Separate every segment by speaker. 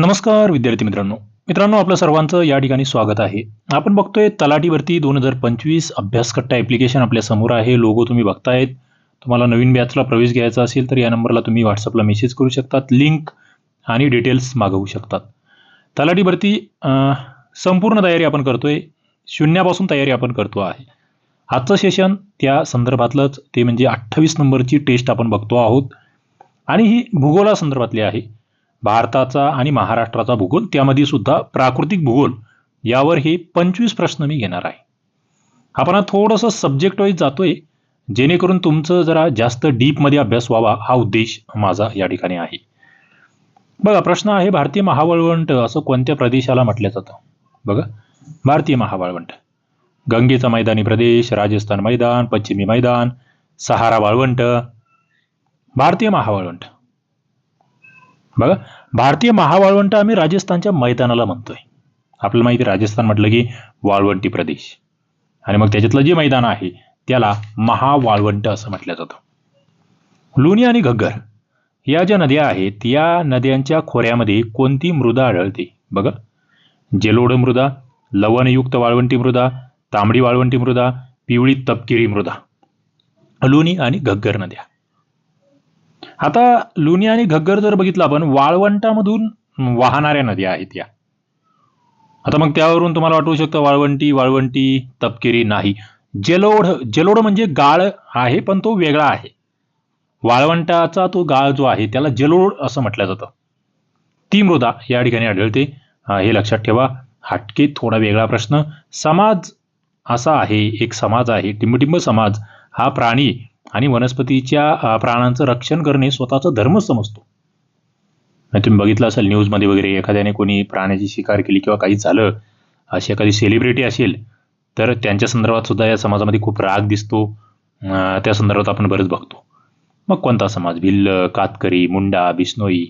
Speaker 1: नमस्कार विद्यार्थी मित्रांनो. मित्रांनो आपलं सर्वांचं या ठिकाणी स्वागत आहे. आपण बघतोय तलाठीवरती दोन हजार पंचवीस अभ्यासकट्टा ॲप्लिकेशन आपल्यासमोर आहे. लोगो तुम्ही बघतायत. तुम्हाला नवीन बॅचला प्रवेश घ्यायचा असेल तर या नंबरला तुम्ही व्हॉट्सअपला मेसेज करू शकतात. लिंक आणि डिटेल्स मागवू शकतात. तलाठी भरती संपूर्ण तयारी आपण करतोय. शून्यापासून तयारी आपण करतो आहे. आजचं सेशन त्या संदर्भातलंच. ते म्हणजे अठ्ठावीस नंबरची टेस्ट आपण बघतो आहोत. आणि ही भूगोलासंदर्भातली आहे. भारताचा आणि महाराष्ट्राचा भूगोल त्यामध्ये सुद्धा प्राकृतिक भूगोल यावर हे पंचवीस प्रश्न मी घेणार आहे. आपण थोडंसं सब्जेक्ट वाईज जातोय जेणेकरून तुमचं जरा जास्त डीपमध्ये अभ्यास व्हावा हा उद्देश माझा या ठिकाणी आहे. बघा प्रश्न आहे भारतीय महावळवंट असं कोणत्या प्रदेशाला म्हटलं जातं? बघा भारतीय महावळवंट. गंगेचा मैदानी प्रदेश राजस्थान मैदान पश्चिमी मैदान सहारा वाळवंट. भारतीय महावळवंट. बघा भारतीय महावाळवंट आम्ही राजस्थानच्या मैदानाला म्हणतोय. आपल्याला माहिती राजस्थान म्हटलं की वाळवंटी प्रदेश. आणि मग त्याच्यातलं जे मैदान आहे त्याला महावाळवंट असं म्हटलं जातं. लुणी आणि घग्गर या ज्या नद्या आहेत या नद्यांच्या खोऱ्यामध्ये कोणती मृदा आढळते? बघा जेलोड मृदा लवणयुक्त वाळवंटी मृदा तांबडी वाळवंटी मृदा पिवळी तपकिरी मृदा. लुणी आणि घग्गर नद्या. आता लोणी आणि घग्गर जर बघितलं आपण वाळवंटामधून वाहणाऱ्या नद्या आहेत या. आता मग त्यावरून तुम्हाला वाटू शकतं वाळवंटी वाळवंटी तपकिरी नाही. जलोढ जलोढ म्हणजे गाळ आहे पण तो वेगळा आहे. वाळवंटाचा तो गाळ जो आहे त्याला जलोढ असं म्हटलं जातं. ती मृदा या ठिकाणी आढळते. हे लक्षात ठेवा. हटके थोडा वेगळा प्रश्न. समाज असा आहे एक समाज आहे टिंबटिंब समाज. हा प्राणी आणि वनस्पतीच्या प्राणांचं रक्षण करणे स्वतःचा धर्म समजतो. नाही तुम्ही बघितलं असेल न्यूजमध्ये वगैरे एखाद्याने कोणी प्राण्याची शिकार केली किंवा काही झालं अशी एखादी सेलिब्रिटी असेल तर त्यांच्या संदर्भात सुद्धा या समाजामध्ये खूप राग दिसतो. त्या संदर्भात आपण बरंच बघतो. मग कोणता समाज? भिल्ल कातकरी मुंडा बिस्नोई?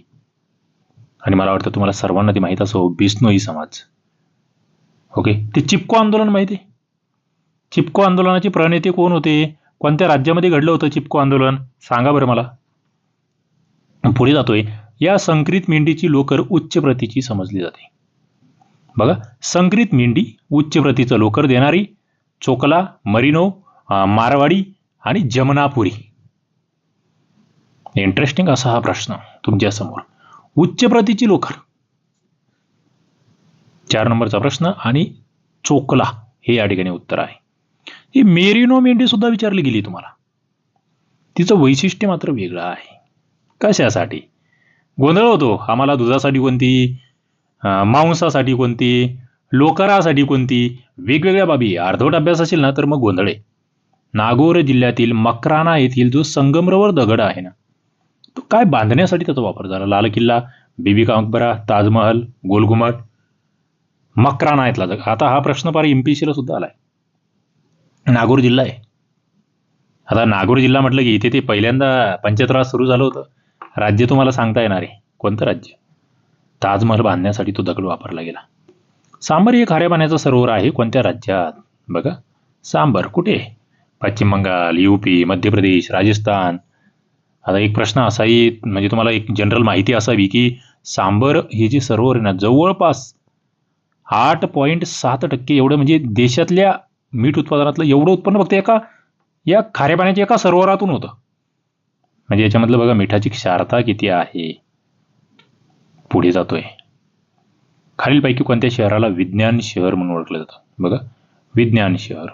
Speaker 1: आणि मला वाटतं तुम्हाला सर्वांना ते माहीत असो बिस्नोई समाज. ओके? ते चिपको आंदोलन माहिती आहे? चिपको आंदोलनाचे प्रणेते कोण होते? कोणत्या राज्यामध्ये घडलं होतं चिपको आंदोलन? सांगा बरं मला. पुढे जातोय. या संकरित मेंढीची लोकर उच्च प्रतीची समजली जाते. बघा संकरित मेंढी उच्च प्रतीचं लोकर देणारी चोकला मरिनो मारवाडी आणि जमनापुरी. इंटरेस्टिंग असा हा प्रश्न तुमच्यासमोर. उच्च प्रतीची लोकर. चार नंबरचा प्रश्न आणि चोकला हे या ठिकाणी उत्तर आहे. ही मेरिनो मेंढी सुद्धा विचारली गेली तुम्हाला. तिचं वैशिष्ट्य मात्र वेगळं आहे. कशासाठी? गोंधळ होतो. आम्हाला दुधासाठी कोणती मांसासाठी कोणती लोकरासाठी कोणती वेगवेगळ्या बाबी. अर्धवट अभ्यास असेल ना तर मग गोंधळ. आहे नागोर जिल्ह्यातील मकराना येथील जो संगमरवर दगड आहे ना तो काय बांधण्यासाठी त्याचा वापर झाला? लाल किल्ला बीबी का मकबरा ताजमहल गोलघुमट मकराना येतला आता हा प्रश्न फार एमपीसीला सुद्धा आलाय. नागूर जिल्हा आहे. आता नागूर जिल्हा म्हटलं की इथे ते पहिल्यांदा पंचायत सुरू झालं होतं. राज्य तुम्हाला सांगता येणार आहे. कोणतं राज्य? ताजमहल बांधण्यासाठी तो दगड वापरला गेला. सांबर हे खाऱ्या पाण्याचं सरोवर आहे. कोणत्या राज्यात? बघा. सांबर कुठे? पश्चिम बंगाल यूपी मध्य प्रदेश राजस्थान. आता एक प्रश्न असाही म्हणजे तुम्हाला एक जनरल माहिती असावी की सांबर हे जे सरोवर आहे ना जवळपास आठ पॉईंट सात टक्के एवढं म्हणजे देशातल्या मीठ उत्पादनातलं एवढं उत्पन्न फक्त एका या खाऱ्या पाण्याच्या एका सरोवरातून होतं. म्हणजे याच्यामधलं बघा मिठाची क्षारता किती आहे. पुढे जातोय. खालीलपैकी कोणत्या शहराला विज्ञान शहर म्हणून ओळखलं जातं? बघा विज्ञान शहर.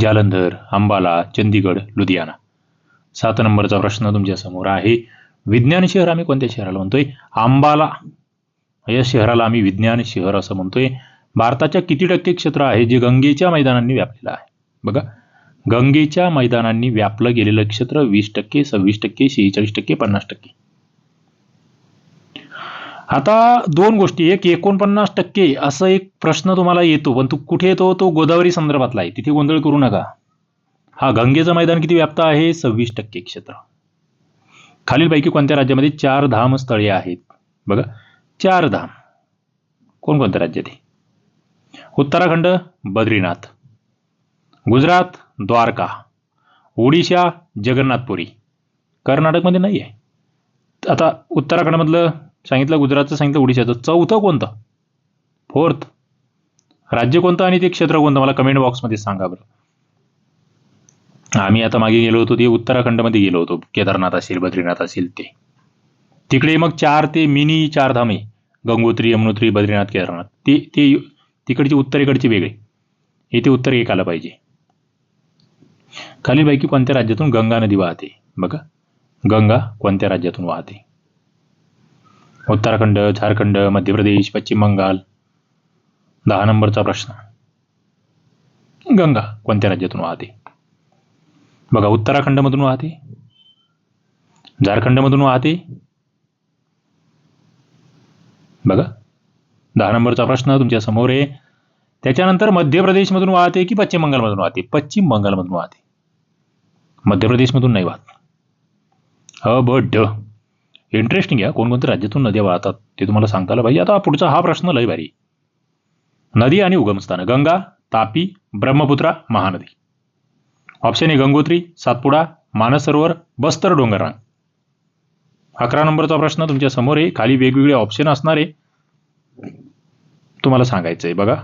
Speaker 1: जालंधर अंबाला चंदीगड लुधियाना. सात नंबरचा प्रश्न तुमच्यासमोर आहे. विज्ञान शहर आम्ही कोणत्या शहराला म्हणतोय? अंबाला. या शहराला आम्ही विज्ञान शहर असं म्हणतोय. भारताच्या किती टक्के क्षेत्र आहे जे गंगेच्या मैदानांनी व्यापलेलं आहे? बघा गंगेच्या मैदानांनी व्यापलं गेलेलं क्षेत्र वीस टक्के सव्वीस टक्के शेहेचाळीस टक्के पन्नास टक्के. आता दोन गोष्टी. एक एकोणपन्नास टक्के असं एक प्रश्न तुम्हाला येतो पण तो कुठे येतो? तो गोदावरी संदर्भातला आहे. तिथे गोंधळ करू नका. हा गंगेचं मैदान किती व्याप्त आहे? सव्वीस टक्के क्षेत्र. खालीलपैकी कोणत्या राज्यामध्ये चार धाम स्थळे आहेत? बघा चार धाम. कोणकोणत्या राज्यात आहे? उत्तराखंड बद्रीनाथ. गुजरात द्वारका. ओडिशा जगन्नाथपुरी. कर्नाटकमध्ये नाही आहे आता उत्तराखंडमधलं सांगितलं गुजरातचं सांगितलं ओडिशाचं. चौथं कोणतं? फोर्थ. राज्य कोणतं आणि ते क्षेत्र कोणतं? मला कमेंट बॉक्समध्ये सांगा बरं. आम्ही आता मागे गेलो होतो ते उत्तराखंडमध्ये गेलो होतो. केदारनाथ असेल बद्रीनाथ असेल ते. तिकडे मग चार ते मिनी चार धामे गंगोत्री यमुनोत्री बद्रीनाथ केदारनाथ. ते ते तिकडची उत्तरेकडची वेगळी. इथे उत्तर एक आलं पाहिजे. खालीलपैकी कोणत्या राज्यातून गंगा नदी वाहते? बघा. गंगा कोणत्या राज्यातून वाहते? उत्तराखंड झारखंड मध्य प्रदेश पश्चिम बंगाल. दहा नंबरचा प्रश्न. गंगा कोणत्या राज्यातून वाहते? बघा उत्तराखंडमधून वाहते. झारखंडमधून वाहते. बघा. दहा नंबरचा प्रश्न तुमच्यासमोर आहे. त्याच्यानंतर मध्य प्रदेशमधून वाहते की पश्चिम बंगालमधून वाहते? पश्चिम बंगालमधून वाहते. मध्य प्रदेशमधून नाही वाहत. अ ब ड इंटरेस्टिंग आहे कोणकोणत्या राज्यातून नद्या वाहतात ते तुम्हाला सांगताला पाहिजे. आता पुढचा हा प्रश्न लय भारी. नदी आणि उगमस्थानं. गंगा तापी ब्रह्मपुत्रा महानदी. ऑप्शन ए गंगोत्री सातपुडा मानस सरोवर बस्तर डोंगररांग अकरा नंबरचा प्रश्न तुमच्यासमोर आहे. खाली वेगवेगळे ऑप्शन असणार आहे. तुम्हाला सांगायचं आहे बघा.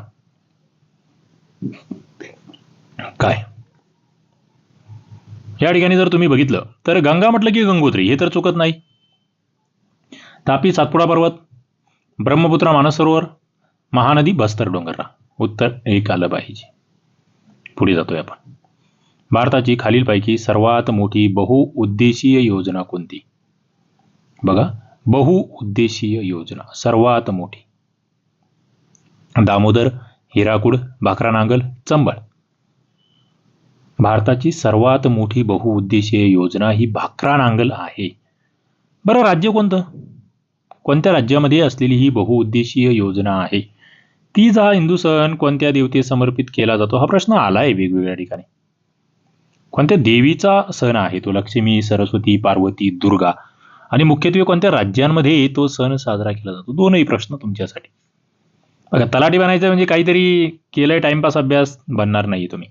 Speaker 1: काय? या ठिकाणी जर तुम्ही बघितलं तर गंगा म्हटलं की गंगोत्री हे तर चुकत नाही. तापी सातपुडा पर्वत ब्रह्मपुत्रा मानसरोवर महानदी बस्तर डोंगररा. उत्तर एक आलं पाहिजे पुढे जातोय आपण. भारताची खालीलपैकी सर्वात मोठी बहुउद्देशीय योजना कोणती? बघा बहुउद्देशीय योजना सर्वात मोठी. दामोदर हिराकूड भाकरा नांगल चंबळ भारताची सर्वात मोठी बहुउद्देशीय योजना ही भाकरा नांगल आहे. बरं राज्य कोणतं? कोणत्या राज्यामध्ये असलेली ही बहुउद्देशीय योजना आहे? तीच हा हिंदू सण कोणत्या देवते समर्पित केला जातो? हा प्रश्न आला आहे वेगवेगळ्या ठिकाणी. कोणत्या देवीचा सण आहे तो? लक्ष्मी सरस्वती पार्वती दुर्गा. आणि मुख्यत्वे कोणत्या राज्यांमध्ये तो सण साजरा केला जातो? दोनही प्रश्न तुमच्यासाठी. बघा तलाठी बनायचं म्हणजे काहीतरी केलंय टाइमपास अभ्यास बनणार नाही तुम्ही.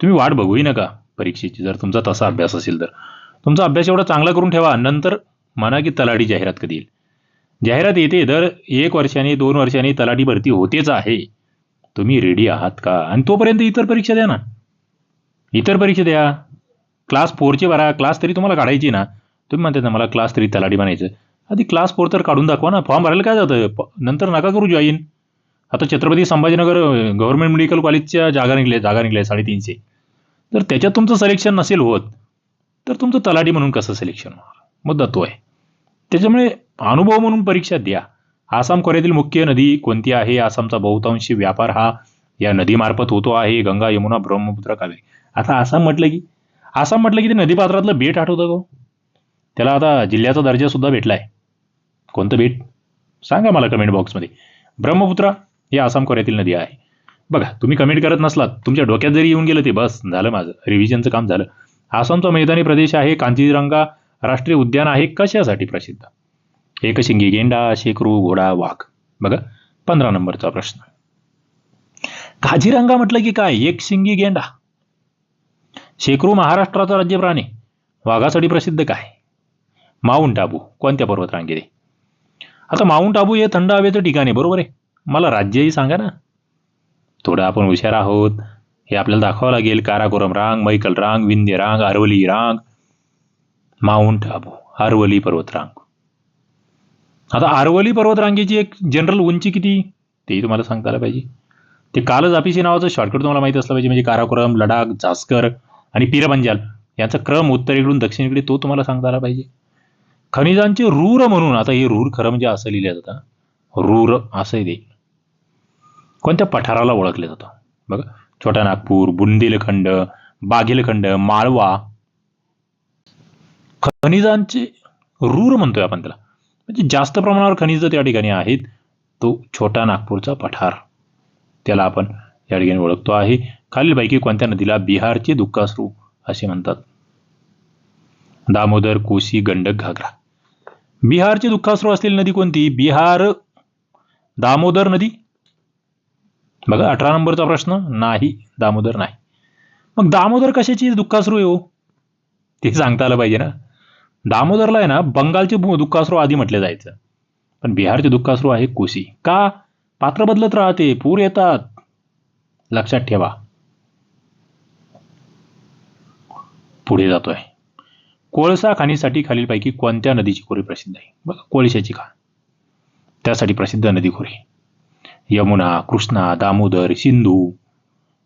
Speaker 1: तुम्ही वाट बघूही नका परीक्षेची जर तुमचा तसा अभ्यास असेल तर. तुमचा अभ्यास एवढा चांगला करून ठेवा नंतर म्हणा की तलाठी जाहिरात कधी येईल. जाहिरात येते दर एक वर्षाने दोन वर्षांनी तलाठी भरती होतेच आहे. तुम्ही रेडी आहात का? आणि तोपर्यंत इतर परीक्षा द्या ना. इतर परीक्षा द्या. क्लास फोरची भरा. क्लास तरी तुम्हाला काढायची ना. तुम्ही म्हणतात ना मला क्लास तरी तलाठी बनायचं आधी क्लास फोर तर काढून दाखवा ना. फॉर्म भरायला काय जातं? नंतर नका करू जॉईन आता छत्रपती संभाजीनगर गव्हर्नमेंट मेडिकल कॉलेजच्या जागा निघल्या जागा निघल्या साडेतीनशे. तर त्याच्यात तुमचं सिलेक्शन नसेल होत तर तुमचं तलाठी म्हणून कसं सिलेक्शन होणार? मुद्दा तो आहे. त्याच्यामुळे अनुभव म्हणून परीक्षा द्या. आसाम खोऱ्यातील मुख्य नदी कोणती आहे? आसामचा बहुतांशी व्यापार हा या नदीमार्फत होतो आहे. गंगा यमुना ब्रह्मपुत्रा कावेरी. आता आसाम म्हटलं की आसाम म्हटलं की ते नदीपात्रातलं बेट आठवतं गो. त्याला आता जिल्ह्याचा दर्जासुद्धा भेटला आहे कोणतं बेट? सांगा मला कमेंट बॉक्समध्ये ब्रह्मपुत्रा ही आसाम खोऱ्यातील नदी आहे. बघा तुम्ही कमेंट करत नसलात तुमच्या डोक्यात जरी येऊन गेलं ते बस झालं माझं. रिव्हिजनचं काम झालं. आसामचा मैदानी प्रदेश आहे कांजीरंगा राष्ट्रीय उद्यान आहे कशासाठी प्रसिद्ध? एकशिंगी गेंडा शेकरू घोडा वाघ. बघा पंधरा नंबरचा प्रश्न. काझीरंगा म्हटलं की काय? एक शिंगी गेंडा. शेकरू महाराष्ट्राचा राज्य प्राणी. वाघासाठी प्रसिद्ध काय? माउंट आबू. कोणत्या पर्वतरांगेत आता माउंट आबू हे थंड हवेचं ठिकाण आहे बरोबर आहे? मला राज्यही सांगा ना. थोडं आपण हुशार आहोत. हे आपल्याला दाखवावं लागेल. काराकोरम रांग मैकल रांग विंध्य रांग अरवली रांग माउंट आबू अरवली पर्वतरांग आता अरवली पर्वतरांगेची एक जनरल उंची किती? तेही तुम्हाला सांगता आलं पाहिजे. ते कालच आपिसी नावाचं शॉर्टकट तुम्हाला माहिती असलं पाहिजे. म्हणजे काराकोरम लडाख झास्कर आणि पीरबंजाल यांचा क्रम उत्तरेकडून दक्षिणेकडे तो तुम्हाला सांगता आला पाहिजे. खनिजांचे रूर म्हणून आता हे रूर खरं म्हणजे असं लिहिलं जातं. रूर असं ते. कोणत्या पठाराला ओळखलं जातं? बघा छोटा नागपूर बुंदेलखंड बाघेलखंड माळवा खनिजांचे रूर म्हणतोय आपण त्याला. म्हणजे जास्त प्रमाणावर खनिज त्या ठिकाणी आहेत. तो छोटा नागपूरचा पठार. त्याला आपण या ठिकाणी ओळखतो आहे. खालीलपैकी कोणत्या नदीला बिहारचे दुःखाश्रू असे म्हणतात? दामोदर कोसी गंडक घागरा. बिहारचे दुःखाश्रू असलेली नदी कोणती? बिहार दामोदर नदी. बघा अठरा नंबरचा प्रश्न नाही दामोदर नाही. मग दामोदर कशाची दुःखासरू आहे हो? ते सांगता आलं पाहिजे ना. दामोदरला आहे ना बंगालचे दुःखासरू आधी म्हटलं जायचं. पण बिहारचे दुःखासरू आहे कोसी का? पात्र बदलत राहते पूर येतात. लक्षात ठेवा. पुढे जातोय. कोळसा खाणीसाठी खालीलपैकी कोणत्या नदीची खोरी प्रसिद्ध आहे? बघा कोळशाची खाण. त्यासाठी प्रसिद्ध नदी खोरी यमुना कृष्णा दामोदर सिंधू.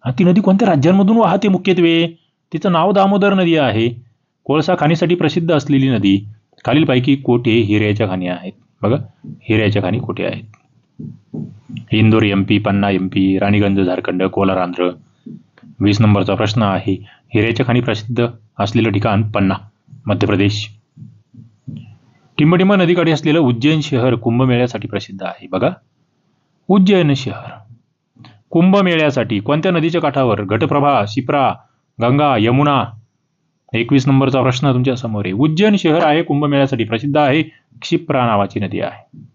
Speaker 1: ती नदी कोणत्या राज्यांमधून वाहते मुख्यत्वे? तिचं नाव दामोदर नदी आहे. कोळसा खाणीसाठी प्रसिद्ध असलेली नदी खालीलपैकी कोठे हिऱ्याच्या खाणी आहेत. बघा हिऱ्याच्या खाणी कोठे आहेत? Indore M P Panna M P Raniganj Jharkhand Kolar Andhra. वीस नंबरचा प्रश्न आहे. हिऱ्याच्या खाणी प्रसिद्ध असलेलं ठिकाण पन्ना मध्य प्रदेश. टिंबटिंब नदीकडे असलेलं उज्जैन शहर कुंभमेळ्यासाठी प्रसिद्ध आहे. बघा उज्जैन शहर. कुंभमेळ्यासाठी कोणत्या नदीच्या काठावर घटप्रभा शिप्रा गंगा यमुना? एकवीस नंबरचा प्रश्न तुमच्यासमोर आहे. उज्जैन शहर आहे कुंभमेळ्यासाठी प्रसिद्ध आहे क्षिप्रा नावाची नदी आहे.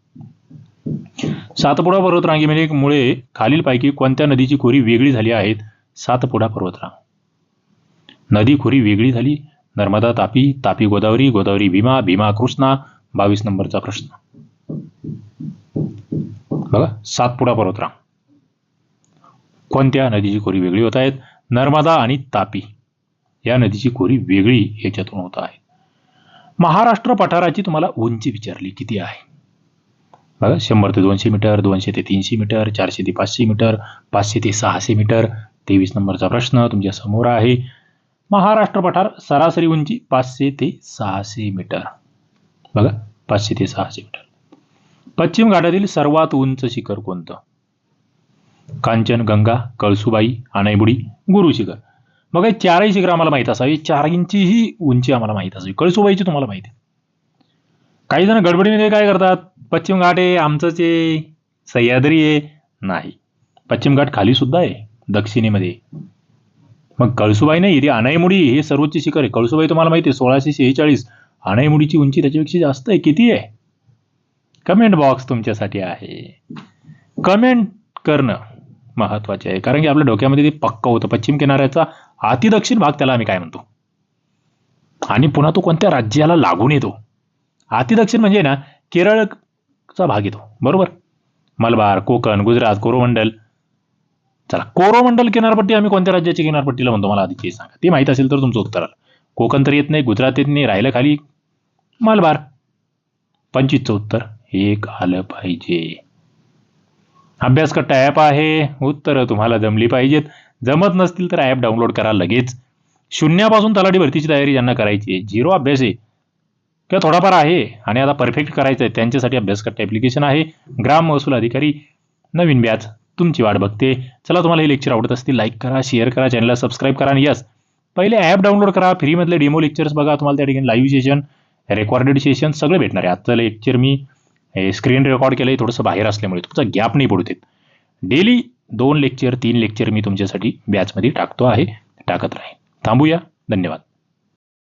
Speaker 1: सातपुडा पर्वतरांगेमुळे मुळे खालीलपैकी कोणत्या नदीची खोरी वेगळी झाली आहेत? सातपुडा पर्वतरांग. नदी खोरी वेगळी झाली. नर्मदा तापी तापी गोदावरी गोदावरी भीमा भीमा कृष्णा बावीस नंबरचा प्रश्न. बघा सातपुडा पर्वतरांग कोणत्या नदीची खोरी वेगळी होत आहेत? नर्मदा आणि तापी. या नदीची खोरी वेगळी याच्यातून होत आहे. महाराष्ट्र पठाराची तुम्हाला उंची विचारली किती आहे? बघा शंभर ते दोनशे मीटर दोनशे ते तीनशे मीटर चारशे ते पाचशे मीटर पाचशे ते सहाशे मीटर तेवीस नंबरचा प्रश्न तुमच्यासमोर आहे. महाराष्ट्र पठार सरासरी उंची पाचशे ते सहाशे मीटर. बघा पाचशे ते सहाशे मीटर. पश्चिम घाटातील सर्वात उंच शिखर कोणतं? कांचन गंगा कळसुबाई आणाईबुडी गुरु शिखर. मग हे चारही शिखर आम्हाला माहीत असावी. चार इंचीही उंची आम्हाला माहीत असावी. कळसुबाईची तुम्हाला माहिती आहे. काही जण गडबडीमध्ये काय करतात? पश्चिम घाट आहे आमचंच आहे. सह्याद्री आहे. नाही. पश्चिम घाट खाली सुद्धा आहे. दक्षिणेमध्ये. मग कळसुबाई नाही ती अनाईमुडी हे सर्वोच्च शिखर आहे. कळसुबाई तुम्हाला माहिती आहे सोळाशे शेहेचाळीस. अनाईमुडीची उंची त्याच्यापेक्षा जास्त आहे. किती आहे? कमेंट बॉक्स तुमच्यासाठी आहे. कमेंट करणं महत्त्वाचे आहे. कारण की आपल्या डोक्यामध्ये ते पक्क होतं. पश्चिम किनाऱ्याचा अतिदक्षिण भाग त्याला आम्ही काय म्हणतो? आणि पुन्हा तो कोणत्या राज्याला लागून येतो? अतिदक्षिण म्हणजे ना केरळचा भाग येतो. बरोबर? मलबार कोकण गुजरात कोरोमंडल. चला कोरोमंडल किनारपट्टी आम्ही कोणत्या राज्याची किनारपट्टीला म्हणतो? मला आधी सांगा. ते माहीत असेल तर तुमचं उत्तर आलं. कोकण तर येत नाही गुजरात येत नाही राहिलं खाली. मलबार. पंचवीसचं उत्तर. एक आलं पाहिजे. अभ्यासकट्टा ॲप आहे? उत्तरं तुम्हाला जमली पाहिजेत. जमत नसतील तर ॲप डाउनलोड करा लगेच. शून्यापासून तलाठी भरतीची तयारी ज्यांना करायची आहे झिरो अभ्यास आहे. किंवा थोडाफार आहे आणि आता परफेक्ट करायचं आहे त्यांच्यासाठी अभ्यासकट्टा ॲप्लिकेशन आहे. ग्राम महसूल अधिकारी नवीन बॅच तुमची वाट बघते. चला तुम्हाला हे लेक्चर आवडत असतील लाईक करा शेअर करा चॅनलला सबस्क्राईब करा आणि यस पहिले ॲप डाउनलोड करा. फ्रीमधले डेमो लेक्चर्स बघा. तुम्हाला त्या ठिकाणी लाईव्ह सेशन रेकॉर्डेड सेशन सगळे भेटणार आहे. आजचं लेक्चर मी हे स्क्रीन रेकॉर्ड केलं आहे थोडंसं बाहेर असल्यामुळे तुमचा गॅप नाही पडू देत. डेली दोन लेक्चर तीन लेक्चर मी तुमच्यासाठी बॅचमध्ये टाकतो आहे टाकत राहीन. थांबूया. धन्यवाद.